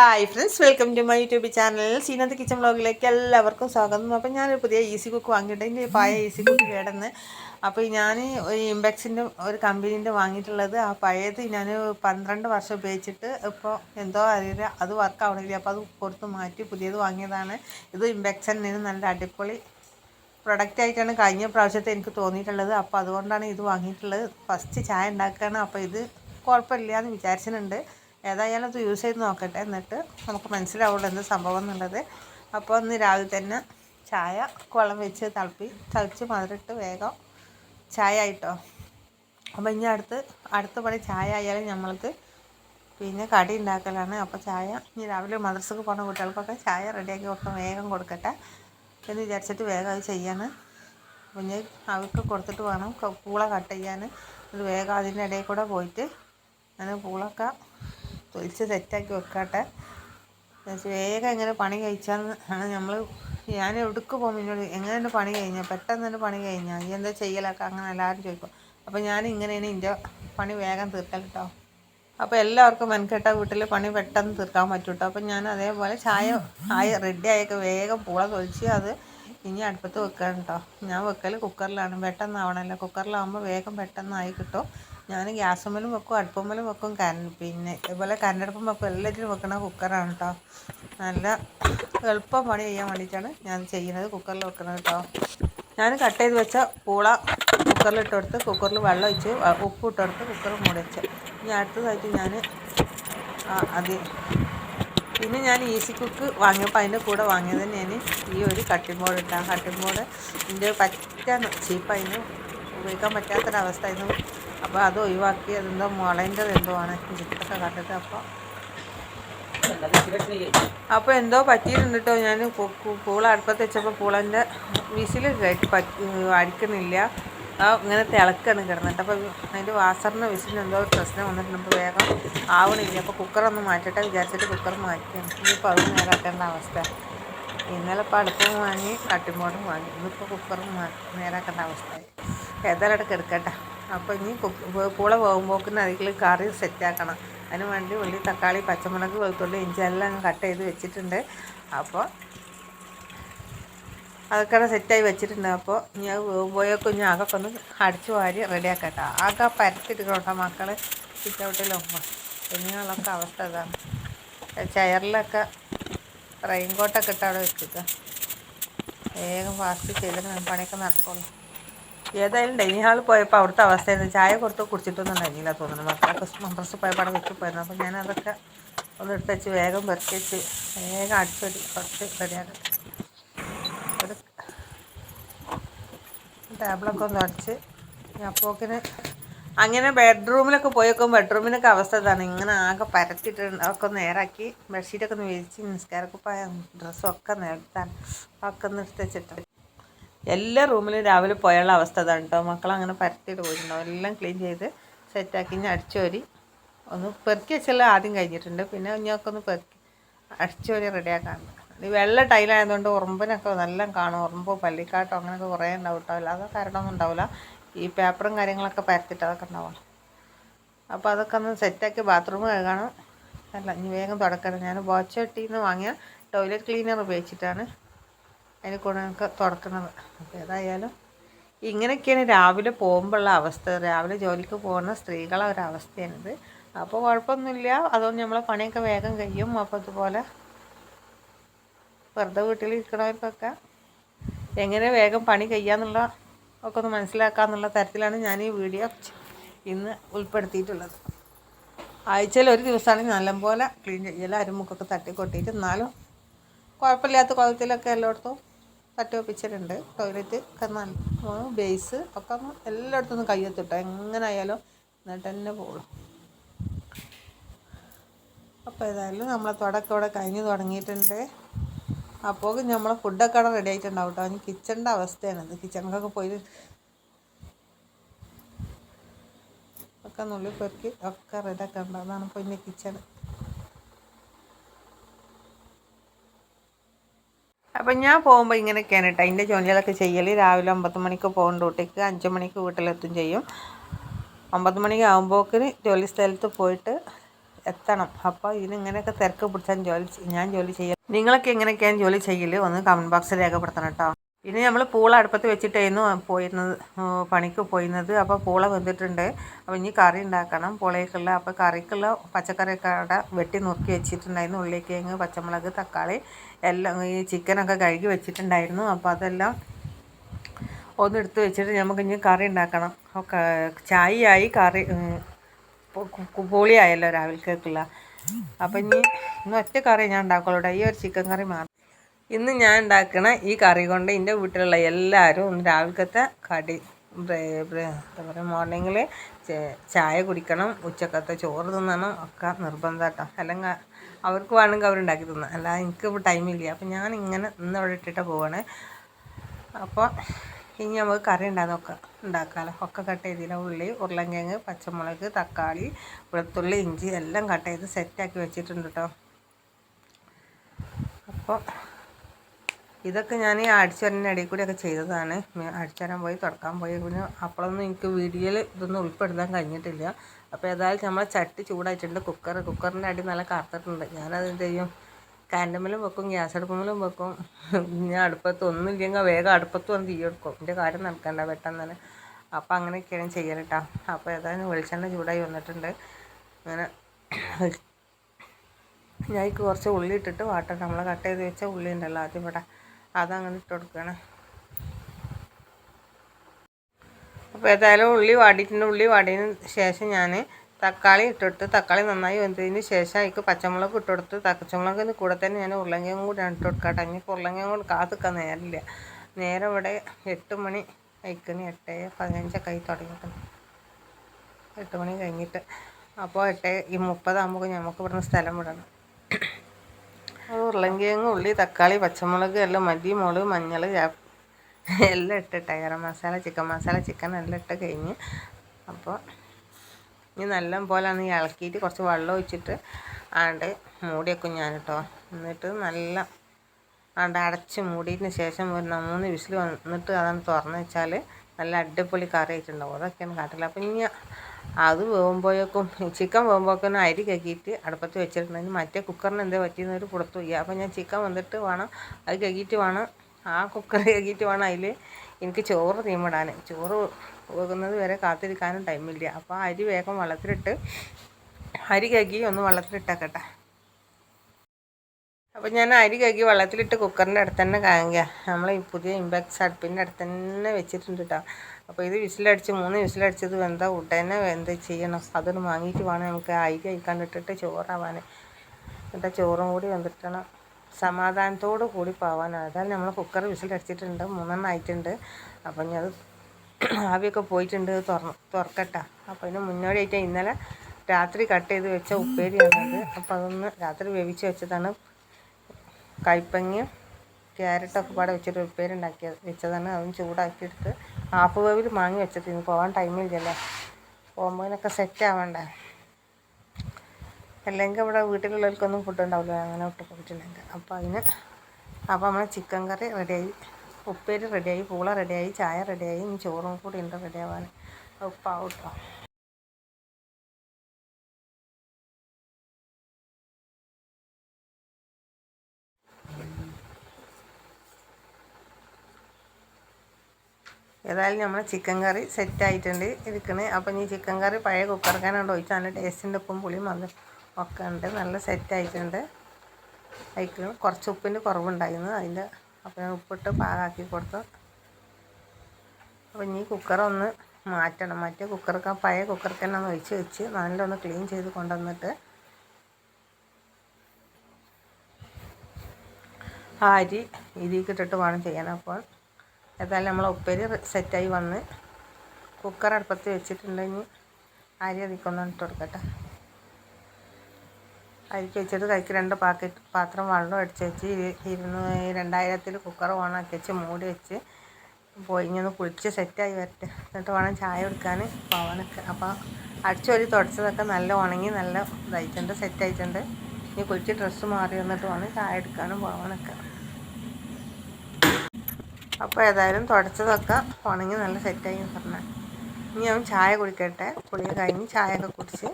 Hi friends welcome to my YouTube channel. Zeenath kitchen വ്ളോഗിലേക്ക് എല്ലാവർക്കും സ്വാഗതം. അപ്പം ഞാനൊരു പുതിയ ഈസി കുക്ക് വാങ്ങിയിട്ട് എന്റെ പഴയ ഈസി കുക്ക് കേടന്ന്. അപ്പോൾ ഞാൻ ഒരു ഇമ്പെക്സിന്റെ ഒരു കമ്പനീന്റെ വാങ്ങിയിട്ടുള്ളത്. ആ പഴയത് ഞാൻ പന്ത്രണ്ട് വർഷം ഉപയോഗിച്ചിട്ട് ഇപ്പോൾ എന്തോ അറിയില്ല അത് വർക്ക് ആവണമെങ്കിൽ അപ്പോൾ അത് പുറത്ത് മാറ്റി പുതിയത് വാങ്ങിയതാണ്. ഇത് ഇമ്പെക്സിന് നല്ല അടിപൊളി പ്രൊഡക്റ്റ് ആയിട്ടാണ് കഴിഞ്ഞ പ്രാവശ്യത്തെ എനിക്ക് തോന്നിയിട്ടുള്ളത്. അപ്പോൾ അതുകൊണ്ടാണ് ഇത് വാങ്ങിയിട്ടുള്ളത്. ഫസ്റ്റ് ചായ ഉണ്ടാക്കുകയാണ് അപ്പോൾ ഇത് കുഴപ്പമില്ല എന്ന് വിചാരിച്ചിട്ടുണ്ട്. ഏതായാലും അത് യൂസ് ചെയ്ത് നോക്കട്ടെ. എന്നിട്ട് നമുക്ക് മനസ്സിലാവുള്ളൂ എന്ത് സംഭവം എന്നുള്ളത്. അപ്പോൾ ഒന്ന് രാവിലെ തന്നെ ചായ കുളം വെച്ച് തിളപ്പി തിളച്ച് മധുരട്ട് വേഗം ചായ ആയിട്ടോ. അപ്പോൾ ഇനി അടുത്ത് അടുത്ത പണി ചായ ആയാലും നമ്മൾക്ക് പിന്നെ കടി ഉണ്ടാക്കലാണ്. അപ്പോൾ ചായ ഇനി രാവിലെ മദ്രസക്ക് പോകുന്ന കുട്ടികൾക്കൊക്കെ ചായ റെഡിയാക്കി കൊടുക്കാൻ വേഗം കൊടുക്കട്ടെ എന്ന് വിചാരിച്ചിട്ട് വേഗം അത് ചെയ്യാണ്. അപ്പോൾ ഇനി അവർക്ക് കൊടുത്തിട്ട് വേണം പൂള കട്ട് ചെയ്യാൻ. അത് വേഗം അതിന്റെ ഇടയിൽ കൂടെ പോയിട്ട് ഞാൻ പൂളൊക്കെ തൊലിച്ച് സെറ്റാക്കി വെക്കട്ടെ. വേഗം എങ്ങനെ പണി കഴിച്ചാൽ ആണ് നമ്മൾ ഞാൻ എവിടേക്ക് പോകുമ്പോൾ എന്നോട് എങ്ങനെയുണ്ട് പണി കഴിഞ്ഞാൽ പെട്ടെന്ന് തന്നെ പണി കഴിഞ്ഞാൽ നീ എന്താ ചെയ്യലൊക്കെ? അങ്ങനെ എല്ലാവരും ചോദിക്കും. അപ്പോൾ ഞാൻ ഇങ്ങനെയാണ് എന്റെ പണി വേഗം തീർക്കൽ കേട്ടോ അപ്പോൾ എല്ലാവർക്കും മെനക്കെട്ട വീട്ടിൽ പണി പെട്ടെന്ന് തീർക്കാൻ പറ്റും കേട്ടോ അപ്പം ഞാൻ അതേപോലെ ചായ ആയി റെഡി ആയൊക്കെ വേഗം പൂള തൊലിച്ച് അത് ഇനി അടുപ്പത്ത് വെക്കാൻ കേട്ടോ ഞാൻ വെക്കൽ കുക്കറിലാണ് പെട്ടെന്നാവണമല്ലോ കുക്കറിലാവുമ്പോൾ വേഗം പെട്ടെന്നായി കിട്ടും. ഞാൻ ഗ്യാസുമ്മലും വെക്കും അടുപ്പമ്മലും വെക്കും കര പിന്നെ ഇതുപോലെ കരണ്ടടുപ്പം വെക്കും. എല്ലാത്തിനും വെക്കണ കുക്കറാണ് കേട്ടോ നല്ല എളുപ്പം പണി ചെയ്യാൻ വേണ്ടിയിട്ടാണ് ഞാൻ ചെയ്യുന്നത് കുക്കറിൽ വെക്കണത് കേട്ടോ ഞാൻ കട്ട് ചെയ്ത് വെച്ച പൂള കുക്കറിൽ ഇട്ട് കൊടുത്ത് കുക്കറിൽ വെള്ളം ഒഴിച്ച് ഉപ്പ് ഇട്ട് കൊടുത്ത് കുക്കർ മൂടി വെച്ച്. ഇനി അടുത്തതായിട്ട് ഞാൻ അത് പിന്നെ ഞാൻ ഈസി കുക്ക് വാങ്ങിയപ്പോൾ അതിന്റെ കൂടെ വാങ്ങിയത് തന്നെയാണ് ഈ ഒരു കട്ടിംഗ് ബോർഡ് ഇട്ടാണ് കട്ടിംഗ് ബോർഡ് ഇതിന്റെ പറ്റാൻ ചീപ്പായിരുന്നു. ഉപയോഗിക്കാൻ പറ്റാത്തൊരവസ്ഥയായിരുന്നു അപ്പോൾ അത് ഒഴിവാക്കി അതെന്തോ മുളേന്റെത് എന്തോ ആണ്. ജിത്തൊക്കെ കണ്ടിട്ട് അപ്പോൾ അപ്പോൾ എന്തോ പറ്റിയിട്ടുണ്ട് കേട്ടോ ഞാൻ പൂള അടുപ്പത്ത് വെച്ചപ്പോൾ പൂളന്റെ വിസിൽ അടിക്കുന്നില്ല. ഇങ്ങനെ തിളക്കാണ് കിടന്നിട്ട്. അപ്പോൾ അതിന്റെ വാസറിന് വിസിലിന് എന്തോ പ്രശ്നം വന്നിട്ടുണ്ട്. അപ്പോൾ വേഗം ആവണില്ല. അപ്പോൾ കുക്കറൊന്ന് മാറ്റട്ടെ വിചാരിച്ചിട്ട് കുക്കർ മാറ്റിയാണ്. ഇനിയിപ്പോൾ അത് നേരാക്കേണ്ട അവസ്ഥ. ഇന്നലെ ഇപ്പോൾ അടുപ്പും വാങ്ങി കട്ടിമ്പോടും വാങ്ങി. ഇന്നിപ്പോൾ കുക്കറും നേരാക്കേണ്ട അവസ്ഥയായി. ഏതായാലും എടുക്കട്ടെ അപ്പോൾ ഇനി പൂള പോകുമ്പോക്കിന് അതിൽ കറി സെറ്റാക്കണം. അതിന് വേണ്ടി ഉള്ളി തക്കാളി പച്ചമുളക് വെളുത്തുള്ളി ഇഞ്ചി എല്ലാം കട്ട് ചെയ്ത് വെച്ചിട്ടുണ്ട്. അപ്പോൾ അതൊക്കെ സെറ്റായി വെച്ചിട്ടുണ്ട്. അപ്പോൾ ഞാൻ പോയൊക്കെ ഇനി അതൊക്കെ ഒന്ന് അടിച്ചു വാരി റെഡിയാക്കട്ടെ. ആകെ പരത്തിട്ടിട്ടോ മക്കൾ സിറ്റൗട്ടിലും കുഞ്ഞുങ്ങളൊക്കെ അവസ്ഥ ഇതാണ്. ചെയറിലൊക്കെ റെയിൻ കോട്ടൊക്കെ ഇട്ട് അവിടെ വെച്ചിട്ട് വേഗം ഫാസ്റ്റ് ചെയ്തിട്ട് പണിയൊക്കെ നടക്കുള്ളൂ. ഏതായാലും ഡൈനിങ് ഹാളിൽ പോയപ്പോൾ അവിടുത്തെ അവസ്ഥയായിരുന്നു ചായ കൊടുത്ത് കുടിച്ചിട്ടൊന്നും ഉണ്ടായിരുന്നില്ല തോന്നുന്നു മദ്രസ് പോയ അവിടെ വെച്ച് പോയിരുന്നു. ഞാൻ അതൊക്കെ ഒന്ന് എടുത്ത് വെച്ച് വേഗം പെറുക്കി വെച്ച് വേഗം അടിച്ചൊരു കുറച്ച് റെഡിയാക്കി ഒരു ടേബിളൊക്കെ ഒന്ന് അടിച്ച് ഞാൻ അപ്പോക്കിന് അങ്ങനെ ബെഡ്റൂമിലൊക്കെ പോയി വെക്കുമ്പോൾ ബെഡ്റൂമിനൊക്കെ അവസ്ഥ ഇതാണ്. ഇങ്ങനെ ആകെ പരത്തിയിട്ട് ഒക്കെ നേരാക്കി ബെഡ്ഷീറ്റൊക്കെ ഒന്ന് വിരിച്ച് നിസ്കാരക്കുപ്പായ ഡ്രസ്സൊക്കെ നേരത്താണ്. ഒക്കെ വെച്ചിട്ട് എല്ലാ റൂമിലും രാവിലെ പോയുള്ള അവസ്ഥ അതാണ് കേട്ടോ മക്കളങ്ങനെ പരത്തിയിട്ട് പോയിട്ടുണ്ടാവും എല്ലാം ക്ലീൻ ചെയ്ത് സെറ്റാക്കി ഞാൻ അടിച്ചോരി. ഒന്ന് പെറുക്കി വെച്ചെല്ലാം ആദ്യം കഴിഞ്ഞിട്ടുണ്ട്. പിന്നെ ഞങ്ങൾക്ക് ഒന്ന് പെറുക്കി അടിച്ചോരി റെഡിയാക്കാണ്ട് ഈ വെള്ള ടൈലായതുകൊണ്ട് ഉറുമ്പിനൊക്കെ നല്ല കാണും. ഉറുമ്പോ പള്ളിക്കാട്ടോ അങ്ങനെയൊക്കെ കുറേ ഉണ്ടാവും കേട്ടോ അല്ലാതെ കരടൊന്നും ഉണ്ടാവില്ല. ഈ പേപ്പറും കാര്യങ്ങളൊക്കെ പരത്തിയിട്ട് അതൊക്കെ ഉണ്ടാവും. അപ്പോൾ അതൊക്കെ ഒന്ന് സെറ്റാക്കി ബാത്റൂം കഴുകണം. അല്ല ഇനി വേഗം തുടക്കണം ഞാൻ ബോച്ചട്ടിന്ന് വാങ്ങിയ ടോയ്ലറ്റ് ക്ലീനർ ഉപയോഗിച്ചിട്ടാണ്. അതിന് കൊണ്ടൊക്കെ തുടക്കുന്നത് അപ്പോൾ ഏതായാലും ഇങ്ങനെയൊക്കെയാണ് രാവിലെ പോകുമ്പോഴുള്ള അവസ്ഥ. രാവിലെ ജോലിക്ക് പോകുന്ന സ്ത്രീകളെ ഒരവസ്ഥയാണിത് അപ്പോൾ കുഴപ്പമൊന്നുമില്ല. അതുകൊണ്ട് നമ്മളെ പണിയൊക്കെ വേഗം കഴിയും. അപ്പോൾ ഇതുപോലെ വെറുതെ വീട്ടിലിരിക്കണവർക്കൊക്കെ എങ്ങനെ വേഗം പണി കഴിയാന്നുള്ള ഒക്കെ ഒന്ന് മനസ്സിലാക്കാമെന്നുള്ള തരത്തിലാണ് ഞാൻ ഈ വീഡിയോ ഇന്ന് ഉൾപ്പെടുത്തിയിട്ടുള്ളത്. ആഴ്ചയിൽ ഒരു ദിവസമാണെങ്കിൽ നല്ലപോലെ ക്ലീൻ ചെയ്യൽ അരുമുക്കൊക്കെ തട്ടിക്കൊട്ടിയിട്ട്. എന്നാലും കുഴപ്പമില്ലാത്ത കുളത്തിലൊക്കെ എല്ലായിടത്തും തട്ടി ഒപ്പിച്ചിട്ടുണ്ട്. ടോയ്ലറ്റ് ഒക്കെ ബേസ് ഒക്കെ എല്ലായിടത്തും ഒന്ന് കയ്യെത്തിട്ടോ എങ്ങനെ ആയാലും എന്നിട്ട് തന്നെ പോകും അപ്പോൾ ഏതായാലും നമ്മളെ തുടക്കം ഇവിടെ കഴിഞ്ഞ് തുടങ്ങിയിട്ടുണ്ട്. അപ്പോൾ നമ്മളെ ഫുഡൊക്കെ അവിടെ റെഡി ആയിട്ടുണ്ടാവും കേട്ടോ. ഇനി കിച്ചണിന്റെ അവസ്ഥയാണിത് കിച്ചണിലൊക്കെ പോയി ഒക്കെ നുള്ളി പെറുക്കി ഒക്കെ റെഡിയാക്കാൻ അതാണ് ഇപ്പോൾ ഇനി കിച്ചൺ അപ്പം ഞാൻ പോകുമ്പോൾ ഇങ്ങനെയൊക്കെയാണ് കേട്ടോ. അതിന്റെ ജോലികളൊക്കെ ചെയ്യൽ രാവിലെ ഒമ്പത് മണിക്ക് പോകുന്ന ഡ്യൂട്ടിക്ക് അഞ്ച് മണിക്ക് വീട്ടിലെത്തും ചെയ്യും. ഒമ്പത് മണിക്ക് ജോലി സ്ഥലത്ത് പോയിട്ട് എത്തണം. അപ്പോൾ ഇതിനിങ്ങനെയൊക്കെ തിരക്ക് പിടിച്ചാൽ ജോലി ഞാൻ ജോലി ചെയ്യാം നിങ്ങളൊക്കെ എങ്ങനെയൊക്കെയാണ് ജോലി ചെയ്യൽ ഒന്ന് കമന്റ് ബോക്സിൽ രേഖപ്പെടുത്തണം കേട്ടോ. ഇനി നമ്മൾ പൂള അടുപ്പത്ത് വെച്ചിട്ടായിരുന്നു പോയിരുന്നത് പണിക്ക് പോയിരുന്നത്. അപ്പോൾ പൂള വെന്തിട്ടുണ്ട്. അപ്പോൾ ഇനി കറി ഉണ്ടാക്കണം. പൂളയ്ക്കുള്ള അപ്പോൾ കറിക്കുള്ള പച്ചക്കറിയൊക്കെ അവിടെ വെട്ടി നുറുക്കി വെച്ചിട്ടുണ്ടായിരുന്നു. ഉള്ളിക്കിഴങ്ങ് പച്ചമുളക് തക്കാളി എല്ലാം ഈ ചിക്കനൊക്കെ കഴുകി വെച്ചിട്ടുണ്ടായിരുന്നു. അപ്പോൾ അതെല്ലാം ഒന്ന് എടുത്ത് വെച്ചിട്ട് നമുക്ക് ഇനി കറി ഉണ്ടാക്കണം. ചായയായി കറി പൊളിയായല്ലോ രാവിലത്തേക്കുള്ള. അപ്പം ഇനി ഇന്ന് ഒറ്റ കറി ഞാൻ ഉണ്ടാക്കുള്ളൂ ഈ ഒരു ചിക്കൻ കറി മാത്രം. ഇന്ന് ഞാൻ ഉണ്ടാക്കണ ഈ കറി കൊണ്ട് എന്റെ വീട്ടിലുള്ള എല്ലാവരും ഒന്ന് രാവിലത്തെ കടി എന്താ പറയുക മോർണിംഗിൽ ചായ കുടിക്കണം ഉച്ചക്കത്തെ ചോറ് തിന്നണം ഒക്കെ നിർബന്ധം കേട്ടോ അല്ലെങ്കിൽ അവർക്ക് വേണമെങ്കിൽ അവരുണ്ടാക്കി തിന്നാം. അല്ലാതെ എനിക്ക് ടൈമില്ല അപ്പം ഞാൻ ഇങ്ങനെ ഇന്ന് അവിടെ ഇട്ടിട്ട് പോവാണ്. അപ്പോൾ ഇനി നമുക്ക് കറി ഉണ്ടാകാൻ നോക്കാം ഉണ്ടാക്കാമല്ലോ ഒക്കെ കട്ട് ചെയ്തില്ല ഉള്ളി ഉരുളൻകിഴങ്ങ് പച്ചമുളക് തക്കാളി വെളുത്തുള്ളി ഇഞ്ചി എല്ലാം കട്ട് ചെയ്ത് സെറ്റാക്കി വെച്ചിട്ടുണ്ട് കേട്ടോ അപ്പോൾ ഇതൊക്കെ ഞാൻ ഈ അടിച്ചുവരന്റെ ഇടയിൽ ഒക്കെ ചെയ്തതാണ്. അടിച്ചുവരാൻ പോയി തുടക്കാൻ പോയി. പിന്നെ അപ്പോഴൊന്നും എനിക്ക് വീഡിയോയിൽ ഇതൊന്നും ഉൾപ്പെടുത്താൻ കഴിഞ്ഞിട്ടില്ല. അപ്പോൾ ഏതായാലും നമ്മളെ ചട്ടി ചൂടായിട്ടുണ്ട്. കുക്കർ കുക്കറിന്റെ അടി നല്ല കറുത്തിട്ടുണ്ട്. ഞാനത് എന്ത് ചെയ്യും? കാൻഡമിലും വെക്കും ഗ്യാസ് അടുപ്പമ്മലും വെക്കും. ഞാൻ അടുപ്പത്ത് ഒന്നും ഇല്ലെങ്കിൽ വേഗം അടുപ്പത്ത് വന്ന് തീ എടുക്കും എന്റെ കാര്യം നടക്കണ്ട പെട്ടെന്ന് തന്നെ. അപ്പോൾ അങ്ങനെയൊക്കെയാണ് ചെയ്യൽ കേട്ടോ അപ്പോൾ ഏതായാലും വെളിച്ചെണ്ണ ചൂടായി വന്നിട്ടുണ്ട്. അങ്ങനെ ഞാൻ കുറച്ച് ഉള്ളി ഇട്ടിട്ട് വാട്ടണം നമ്മൾ കട്ട് ചെയ്ത് വെച്ച ഉള്ളി ഉണ്ടല്ലോ ആദ്യം ഇവിടെ അതങ്ങനെ ഇട്ട് കൊടുക്കണം. അപ്പോൾ ഏതായാലും ഉള്ളി വാടിയിട്ടുണ്ട്. ഉള്ളി വാടിയതിന് ശേഷം ഞാൻ തക്കാളി ഇട്ടിട്ട് തക്കാളി നന്നായി വെന്തതിന് ശേഷം അതിക്ക് പച്ചമുളക് ഇട്ട് കൊടുത്ത് പച്ചമുളകിന് കൂടെ തന്നെ ഞാൻ ഉരുളങ്കയും കൂടി ഇട്ട് കൊടുക്കട്ടെ. ഇനി ഉരുളങ്കയും കൂടി കാത്തിക്കാൻ നേരമില്ല. നേരെ ഇവിടെ എട്ട് മണി കഴിക്കണി എട്ട് പതിനഞ്ചൊക്കെ ആയി തുടങ്ങിയിട്ടുണ്ട്. എട്ട് മണി കഴിഞ്ഞിട്ട്. അപ്പോൾ എട്ട് ഈ മുപ്പതാകുമ്പോൾ നമുക്ക് ഇവിടുന്ന് സ്ഥലം വിടണം. ഉരുളങ്കിഴങ്ങ് ഉള്ളി തക്കാളി പച്ചമുളക് എല്ലാം മല്ലി മുളക് മഞ്ഞൾ എല്ലാം ഇട്ടിട്ട് ഗരം മസാല ചിക്കൻ മസാല ചിക്കൻ എല്ലാം ഇട്ട് കഴിഞ്ഞ് അപ്പോൾ ഇനി നല്ല പോലെ ഒന്ന് ഇളക്കിയിട്ട് കുറച്ച് വെള്ളം ഒഴിച്ചിട്ട് ആണ്ട് മൂടി വെക്കും ഞാൻ കേട്ടോ. എന്നിട്ട് നല്ല ആണ്ട് അടച്ച് മൂടിയതിന് ശേഷം ഒരു മൂന്ന് വിസിൽ വന്നിട്ട് അതാണ് തുറന്ന് വെച്ചാൽ നല്ല അടിപൊളി കറി ആയിട്ടുണ്ടാവും. അതൊക്കെയാണ് കാട്ടില്ല അപ്പം ഇനി അത് വേകുമ്പോഴേക്കും ചിക്കൻ വേകുമ്പോഴേക്കും അരി കഴുകിയിട്ട് അടുപ്പത്ത് വെച്ചിട്ടുണ്ടെങ്കിൽ മറ്റേ കുക്കറിന് എന്തേ പറ്റിയെന്നൊരു പുറത്തു പോയി ഞാൻ ചിക്കൻ വന്നിട്ട് വേണം അത് കഴുകിയിട്ട് വേണം ആ കുക്കർ കഴുകിയിട്ട് വേണം അതിൽ എനിക്ക് ചോറ് തീമിടാൻ. ചോറ് വേകുന്നത് വരെ കാത്തിരിക്കാനും ടൈമില്ല അപ്പോൾ അരി വേഗം വെള്ളത്തിലിട്ട് അരി കഴുകി ഒന്ന് വെള്ളത്തിലിട്ടേക്കട്ടെ. അപ്പോൾ ഞാൻ അരി കഴുകി വെള്ളത്തിലിട്ട് കുക്കറിന്റെ അടുത്ത് തന്നെ കാണിക്കുക നമ്മൾ ഈ പുതിയ ഇമ്പാക്സ് അടുപ്പിന്റെ അടുത്ത് തന്നെ വെച്ചിട്ടുണ്ട് കേട്ടോ അപ്പോൾ ഇത് വിസിലടിച്ച് മൂന്ന് വിസിലടിച്ചത് വെന്താ ഉടനെ എന്ത് ചെയ്യണം. അതൊന്ന് വാങ്ങിയിട്ട് വേണം നമുക്ക് അരി കഴിക്കാണ്ടിട്ടിട്ട് ചോറാവാൻ എന്താ ചോറും കൂടി വെന്തിട്ടണം. സമാധാനത്തോടു കൂടി പോവാനാണ് അതായത് നമ്മൾ കുക്കർ വിസിലടിച്ചിട്ടുണ്ട്. മൂന്നെണ്ണം ആയിട്ടുണ്ട്. അപ്പം ഞാൻ ആവിയൊക്കെ പോയിട്ടുണ്ട്. തുറന്ന് തുറക്കട്ടെ. അപ്പോൾ അതിന് മുന്നോടിയായിട്ട് ഇന്നലെ രാത്രി കട്ട് ചെയ്ത് വെച്ച ഉപ്പേരി ഉപ്പേരിയാണത്. അപ്പോൾ അതൊന്ന് രാത്രി വേവിച്ച് വെച്ചതാണ്. കൈപ്പങ്ങയും ക്യാരറ്റൊക്കെ പാടെ വെച്ചിട്ട് ഉപ്പേരി ഉണ്ടാക്കിയത് വെച്ചതാണ്. അതും ചൂടാക്കിയെടുത്ത് ഹാഫ് വേവിൽ മാങ്ങി വെച്ചത് ഇനി പോകാൻ ടൈമില്ലല്ലേ പോകുമ്പോഴൊക്കെ സെറ്റ് ആവണ്ടേ? അല്ലെങ്കിൽ ഇവിടെ വീട്ടിലുള്ളവർക്കൊന്നും ഫുഡ് ഉണ്ടാവില്ല. അങ്ങനെ വിട്ട് പോയിട്ടുണ്ടെങ്കിൽ അപ്പോൾ അതിന് അപ്പോൾ നമ്മൾ ചിക്കൻ കറി റെഡിയായി ഉപ്പേരി റെഡിയായി പൂള റെഡിയായി ചായ റെഡിയായി ഇനി ചോറും കൂടി ഉണ്ട് റെഡിയാവാൻ ഉപ്പാവും കേട്ടോ ഏതായാലും നമ്മൾ ചിക്കൻ കറി സെറ്റ് ആയിട്ടുണ്ട് ഇരിക്കണേ അപ്പം ഈ ചിക്കൻ കറി പഴയ കുക്കർക്കാനുണ്ട് ഒഴിച്ച് നല്ല ടേസ്റ്റിന്റെ ഉപ്പും പുളിയും വന്ന് ഒക്കെ ഉണ്ട്. നല്ല സെറ്റ് ആയിട്ടുണ്ട്. കുറച്ച് ഉപ്പിന്റെ കുറവുണ്ടായിരുന്നു. അതിന്റെ അപ്പം ഞാൻ ഉപ്പിട്ട് പാകാക്കി കൊടുത്തു. അപ്പം ഇനി കുക്കറൊന്ന് മാറ്റണം. മറ്റേ കുക്കർക്ക് പഴയ കുക്കർക്ക് തന്നെ ഒന്ന് ഒഴിച്ച് വെച്ച് നല്ലൊന്ന് ക്ലീൻ ചെയ്ത് കൊണ്ടുവന്നിട്ട് ആ അരി ഇതിക്കിട്ടിട്ട് വേണം ചെയ്യാൻ അപ്പോൾ. ഏതായാലും നമ്മൾ ഉപ്പേരി സെറ്റായി വന്ന് കുക്കർ അടുപ്പത്ത് വെച്ചിട്ടുണ്ടെങ്കിൽ അരി അതിക്കൊന്നും ഇട്ട് കൊടുക്കട്ടെ. അരിക്ക് വെച്ചിട്ട് കൈക്ക് രണ്ട് പാക്കറ്റ് പാത്രം വെള്ളം അടിച്ച് വെച്ച് ഇരുന്ന് രണ്ടായിരത്തിൽ കുക്കർ ഓണാക്കി വെച്ച് മൂടി വെച്ച് പോയി. ഇങ്ങനെ കുളിച്ച് സെറ്റായി വരട്ടെ. എന്നിട്ട് വേണം ചായ എടുക്കാൻ പോവാനൊക്കെ. അപ്പോൾ അടിച്ചൊരു തുടച്ചതൊക്കെ നല്ല ഉണങ്ങി നല്ല ഇതായിട്ടുണ്ട് സെറ്റായിട്ടുണ്ട് ഇനി കുളിച്ച് ഡ്രസ്സ് മാറി വന്നിട്ട് വേണം ചായ എടുക്കാനും പോവാനൊക്കെ. അപ്പോൾ ഏതായാലും തുടച്ചതൊക്കെ ഉണങ്ങി നല്ല സെറ്റായി പറഞ്ഞാൽ ഇനി അവൻ ചായ കുടിക്കട്ടെ. കുളി കഴിഞ്ഞ് ചായയൊക്കെ കുടിച്ച്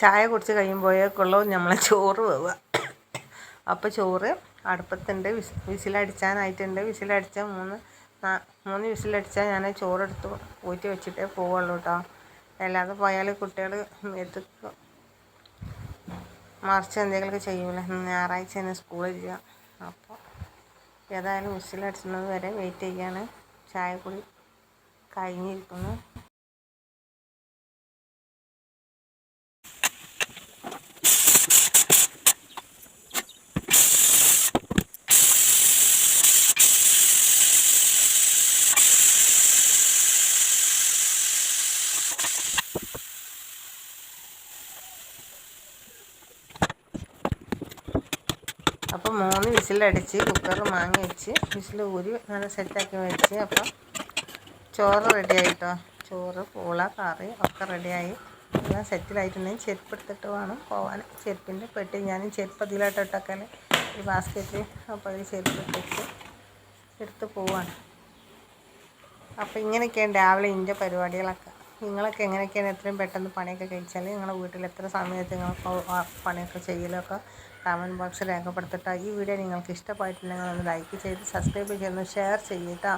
ചായ കുടിച്ച് കഴിയുമ്പോഴേക്കുള്ളൂ നമ്മളെ ചോറ് വേവ അപ്പോൾ ചോറ് അടുപ്പത്തുണ്ട്. വിസ് വിസിലടിച്ചാനായിട്ടുണ്ട്. വിസിലടിച്ച മൂന്ന് മൂന്ന് വിസിലടിച്ചാൽ ഞാൻ ചോറെടുത്ത് ഊറ്റി വെച്ചിട്ടേ പോവുള്ളൂ കേട്ടോ അല്ലാതെ പോയാൽ കുട്ടികൾ മേത്തക്ക് മറിച്ച് എന്തെങ്കിലുമൊക്കെ ചെയ്യൂലേ? ഞായറാഴ്ച തന്നെ സ്കൂളില്ല അപ്പോൾ ഏതായാലും വിസിലടിച്ചുന്നത് വരെ വെയിറ്റ് ചെയ്യാണ്. ചായ കുടി കഴിഞ്ഞിരിക്കുന്നു. അപ്പോൾ മൂന്ന് വിസിലടിച്ച് കുക്കർ മാങ്ങി വെച്ച് വിസിൽ ഊരി നല്ല സെറ്റാക്കി വെച്ച് അപ്പം ചോറ് റെഡിയായിട്ടോ ചോറ് പൂള കറി ഒക്കെ റെഡിയായി എല്ലാം സെറ്റിലായിട്ടുണ്ടെങ്കിൽ ചെരുപ്പ് എടുത്തിട്ട് വേണം പോകാൻ ചെരുപ്പിന്റെ പെട്ടി ഞാൻ ചെരുപ്പ് അതിലോട്ട് ഇട്ടൊക്കെ ഈ ബാസ്ക്കറ്റിൽ അപ്പോൾ അതിൽ ചെരുപ്പ് ഇട്ടിട്ട് എടുത്ത് പോവാണ്. അപ്പോൾ ഇങ്ങനെയൊക്കെയാണ് രാവിലെ ഇന്റെ പരിപാടികളൊക്കെ. നിങ്ങളൊക്കെ എങ്ങനെയൊക്കെയാണ് എത്രയും പെട്ടെന്ന് പണിയൊക്കെ കഴിച്ചാൽ നിങ്ങളുടെ വീട്ടിൽ എത്ര സമയത്ത് നിങ്ങൾക്ക് ആ പണിയൊക്കെ ചെയ്യലൊക്കെ? കമന്റ് ബോക്സിൽ രേഖപ്പെടുത്തിട്ടോ. ഈ വീഡിയോ നിങ്ങൾക്ക് ഇഷ്ടമായിട്ടുണ്ടെങ്കിൽ ഒന്ന് ലൈക്ക് ചെയ്ത് സബ്സ്ക്രൈബ് ചെയ്യുന്നു ഷെയർ ചെയ്യട്ടോ